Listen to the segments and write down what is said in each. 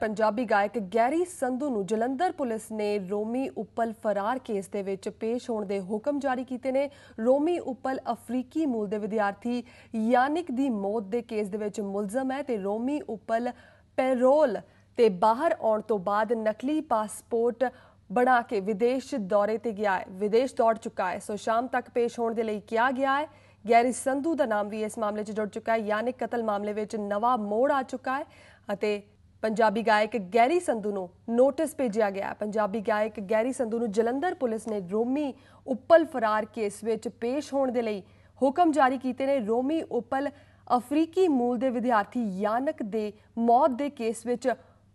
ਪੰਜਾਬੀ ਗਾਇਕ ਗੈਰੀ ਸੰਧੂ ਨੂੰ ਜਲੰਧਰ ਪੁਲਿਸ ਨੇ ਰੋਮੀ ਉੱਪਲ ਫਰਾਰ ਕੇਸ ਦੇ ਵਿੱਚ ਪੇਸ਼ ਹੋਣ ਦੇ ਹੁਕਮ ਜਾਰੀ ਕੀਤੇ ਨੇ। ਰੋਮੀ ਉੱਪਲ ਅਫਰੀਕੀ ਮੂਲ ਦੇ ਵਿਦਿਆਰਥੀ ਯਾਨਿਕ ਦੀ ਮੌਤ ਦੇ ਕੇਸ ਦੇ ਵਿੱਚ ਮੁਲਜ਼ਮ ਹੈ ਤੇ ਰੋਮੀ ਉੱਪਲ ਪੈਰੋਲ ਤੇ ਬਾਹਰ ਆਉਣ ਤੋਂ ਬਾਅਦ ਨਕਲੀ ਪਾਸਪੋਰਟ ਬਣਾ ਕੇ ਵਿਦੇਸ਼ ਦੌਰੇ ਤੇ ਗਿਆ ਹੈ। ਵਿਦੇਸ਼ ਦੌੜ ਚੁੱਕਾ ਹੈ, ਸੋ ਸ਼ਾਮ ਤੱਕ ਪੇਸ਼ ਹੋਣ ਦੇ ਲਈ ਕਿਹਾ ਗਿਆ ਹੈ। ਗੈਰੀ ਸੰਧੂ ਦਾ ਨਾਮ ਵੀ ਇਸ ਮਾਮਲੇ 'ਚ ਜੁੜ ਚੁੱਕਾ ਹੈ। ਯਾਨਿਕ ਕਤਲ ਮਾਮਲੇ ਵਿੱਚ ਨਵਾਂ ਮੋੜ ਆ ਚੁੱਕਾ ਹੈ ਅਤੇ ਪੰਜਾਬੀ ਗਾਇਕ ਗੈਰੀ ਸੰਧੂ ਨੂੰ ਨੋਟਿਸ ਭੇਜਿਆ ਗਿਆ ਪੰਜਾਬੀ ਗਾਇਕ ਗੈਰੀ ਸੰਧੂ ਨੂੰ ਜਲੰਧਰ ਪੁਲਿਸ ਨੇ ਰੋਮੀ ਉੱਪਲ ਫਰਾਰ ਕੇਸ ਵਿੱਚ ਪੇਸ਼ ਹੋਣ ਦੇ ਲਈ ਹੁਕਮ ਜਾਰੀ ਕੀਤੇ ਨੇ। ਰੋਮੀ ਉੱਪਲ ਅਫਰੀਕੀ ਮੂਲ ਦੇ ਵਿਦਿਆਰਥੀ ਯਾਨਕ ਦੇ ਮੌਤ ਦੇ ਕੇਸ ਵਿੱਚ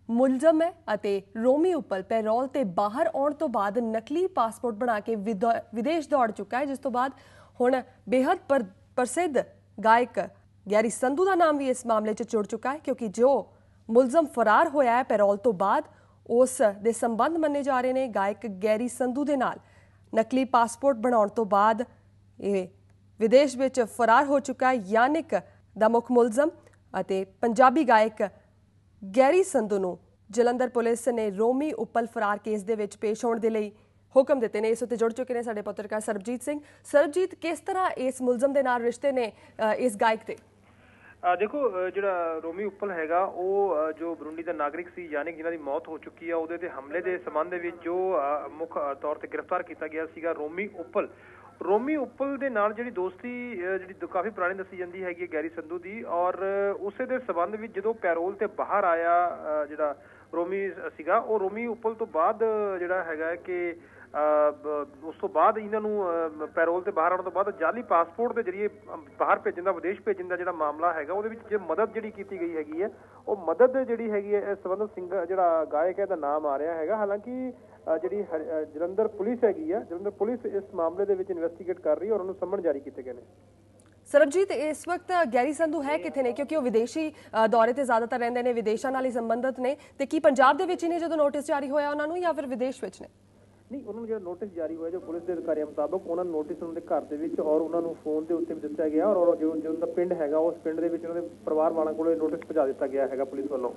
ਮੁਲਜ਼ਮ ਹੈ ਅਤੇ ਰੋਮੀ ਉੱਪਲ ਪੈਰੋਲ ਤੇ ਬਾਹਰ ਆਉਣ ਤੋਂ ਬਾਅਦ ਨਕਲੀ ਪਾਸਪੋਰਟ ਬਣਾ ਕੇ ਵਿਦੋ- ਵਿਦੇਸ਼ ਦੌੜ ਚੁੱਕਾ ਹੈ, ਜਿਸ ਤੋਂ ਬਾਅਦ ਹੁਣ ਬੇहद ਪਰ- ਪ੍ਰਸਿੱਧ ਗਾਇਕ ਗੈਰੀ ਸੰਧੂ ਦਾ ਨਾਮ ਵੀ ਇਸ ਮਾਮਲੇ 'ਚ ਜੁੜ ਚੁੱਕਾ ਹੈ, ਕਿਉਂਕਿ ਜੋ ਮੁਲਜ਼ਮ ਫਰਾਰ ਹੋਇਆ ਹੈ ਪੈਰੋਲ ਤੋਂ ਬਾਅਦ। ਉਸ ਦੇ ਸੰਬੰਧ ਮੰਨੇ ਜਾ ਰਹੇ ਨੇ ਗਾਇਕ ਗੈਰੀ ਸੰਧੂ ਦੇ ਨਾਲ। ਨਕਲੀ ਪਾਸਪੋਰਟ ਬਣਾਉਣ ਤੋਂ ਬਾਅਦ ਇਹ ਵਿਦੇਸ਼ ਵਿੱਚ ਫਰਾਰ ਹੋ ਚੁੱਕਾ ਹੈ ਯਾਨਿਕ ਦਾ ਮੁੱਖ ਮੁਲਜ਼ਮ ਅਤੇ ਪੰਜਾਬੀ ਗਾਇਕ ਗੈਰੀ ਸੰਧੂ ਨੂੰ ਜਲੰਧਰ ਪੁਲਿਸ ਨੇ ਰੋਮੀ ਉੱਪਲ ਫਰਾਰ ਕੇਸ ਦੇ ਵਿੱਚ ਪੇਸ਼ ਹੋਣ ਦੇ ਲਈ ਹੁਕਮ ਦਿੱਤੇ ਨੇ। ਇਸ ਉੱਤੇ ਜੁੜ ਚੁੱਕੇ ਨੇ ਸਾਡੇ ਪੱਤਰਕਾਰ ਸਰਬਜੀਤ ਸਿੰਘ। ਸਰਬਜੀਤ, ਕਿਸ ਤਰ੍ਹਾਂ ਇਸ ਮੁਲਜ਼ਮ ਦੇ ਨਾਲ ਰਿਸ਼ਤੇ ਨੇ ਇਸ ਗਾਇਕ ਦੇ? ਦੇਖੋ ਜਿਹੜਾ ਰੋਮੀ ਉੱਪਲ ਹੈਗਾ, ਉਹ ਜੋ ਬਰੂੰਡੀ ਦਾ ਨਾਗਰਿਕ ਸੀ ਯਾਨੀ ਜਿਨ੍ਹਾਂ ਦੀ ਮੌਤ ਹੋ ਚੁੱਕੀ ਆ, ਉਹਦੇ ਤੇ ਹਮਲੇ ਦੇ ਸੰਬੰਧ ਦੇ ਵਿੱਚ ਜੋ ਮੁੱਖ ਤੌਰ ਤੇ ਗ੍ਰਿਫਤਾਰ ਕੀਤਾ ਗਿਆ ਸੀਗਾ ਰੋਮੀ ਉੱਪਲ। ਰੋਮੀ ਉੱਪਲ ਦੇ ਨਾਲ ਜਿਹੜੀ ਦੋਸਤੀ ਜਿਹੜੀ ਦ- ਕਾਫੀ ਪੁਰਾਣੀ ਦੱਸੀ ਜਾਂਦੀ ਹੈਗੀ ਹੈ ਗੈਰੀ ਸੰਧੂ ਦੀ, ਔਰ ਉਸੇ ਦੇ ਸੰਬੰਧ ਵਿੱਚ ਜਦੋਂ ਪੈਰੋਲ ਤੇ ਬਾਹਰ ਆਇਆ ਜਿਹੜਾ ਰੋਮੀ ਸੀਗਾ, ਉਹ ਰੋਮੀ ਉੱਪਲ ਤੋਂ ਬਾਅਦ, ਜਿਹੜਾ ਹੈਗਾ ਕਿ ਉਸ ਤੋਂ ਬਾਅਦ ਇਹਨਾਂ ਨੂੰ ਪੈਰੋਲ ਤੇ ਬਾਹਰ ਆਉਣ ਤੋਂ ਬਾਅਦ ਜਾਲੀ ਪਾਸਪੋਰਟ ਦੇ ਜਰੀਏ ਬਾਹਰ ਭੇਜਣ ਦਾ, ਵਿਦੇਸ਼ ਭੇਜਣ ਦਾ ਜਿਹੜਾ ਮਾਮਲਾ ਹੈਗਾ, ਉਹਦੇ ਵਿੱਚ ਜੇ ਮਦਦ ਜਿਹੜੀ ਕੀਤੀ ਗਈ ਹੈਗੀ ਹੈ, ਉਹ ਮਦਦ ਜਿਹੜੀ ਹੈਗੀ ਹੈ ਇਸ ਸਿੰਘ, ਜਿਹੜਾ ਗਾਇਕ ਹੈ ਦਾ ਨਾਮ ਆ ਰਿਹਾ ਹੈਗਾ। ਹਾਲਾਂਕਿ ਜਿਹੜੀ ਜਲੰਧਰ ਪੁਲਿਸ ਹੈਗੀ ਆ ਜਲੰਧਰ ਪੁਲਿਸ ਇਸ ਮਾਮਲੇ ਦੇ ਵਿੱਚ ਇਨਵੈਸਟੀਗੇਟ ਕਰ ਰਹੀ ਹੈ ਔਰ ਉਹਨੂੰ ਸੰਮਨ ਜਾਰੀ ਕੀਤੇ ਗਏ ਨੇ। ਸਰਬਜੀਤ, ਇਸ ਵਕਤ ਗੈਰੀ ਸੰਧੂ ਹੈ ਕਿੱਥੇ ਨੇ? ਕਿਉਂਕਿ ਉਹ ਵਿਦੇਸ਼ੀ ਦੌਰੇ ਤੇ ਜ਼ਿਆਦਾਤਰ ਰਹਿੰਦੇ ਨੇ, ਵਿਦੇਸ਼ਾਂ ਨਾਲ ਹੀ ਸੰਬੰਧਿਤ ਨੇ। ਤੇ ਕੀ ਪੰਜਾਬ ਦੇ ਵਿੱਚ ਹੀ ਨੇ ਜਦੋਂ ਨੋਟਿਸ ਜਾਰੀ ਹੋਇਆ ਉਹਨਾਂ ਨੂੰ ਜਾਂ ਫਿਰ ਵਿਦੇਸ਼ ਵਿੱਚ ਨੇ? ਨਹੀਂ, ਉਹਨਾਂ ਨੂੰ ਜਿਹੜਾ ਨੋਟਿਸ ਜਾਰੀ ਹੋਇਆ ਜੋ ਪੁਲਿਸ ਦੇ ਅਧਿਕਾਰੀਆਂ ਮੁਤਾਬਕ ਉਹਨਾਂ ਨੂੰ ਨੋਟਿਸ ਉਹਨਾਂ ਦੇ ਘਰ ਦੇ ਵਿੱਚ ਔਰ ਉਹਨਾਂ ਨੂੰ ਫੋਨ ਦੇ ਉੱਤੇ ਵੀ ਦਿੱਤਾ ਗਿਆ ਔਰ ਜੋ ਉਹਨਾਂ ਦਾ ਪਿੰਡ ਹੈਗਾ, ਉਸ ਪਿੰਡ ਦੇ ਵਿੱਚ ਉਹਨਾਂ ਦੇ ਪਰਿਵਾਰ ਵਾਲਾਂ ਕੋਲੇ ਨੋਟਿਸ ਪਹੁੰਚਾ ਦਿੱਤਾ ਗਿਆ ਹੈਗਾ ਪੁਲਿਸ ਵੱਲੋਂ।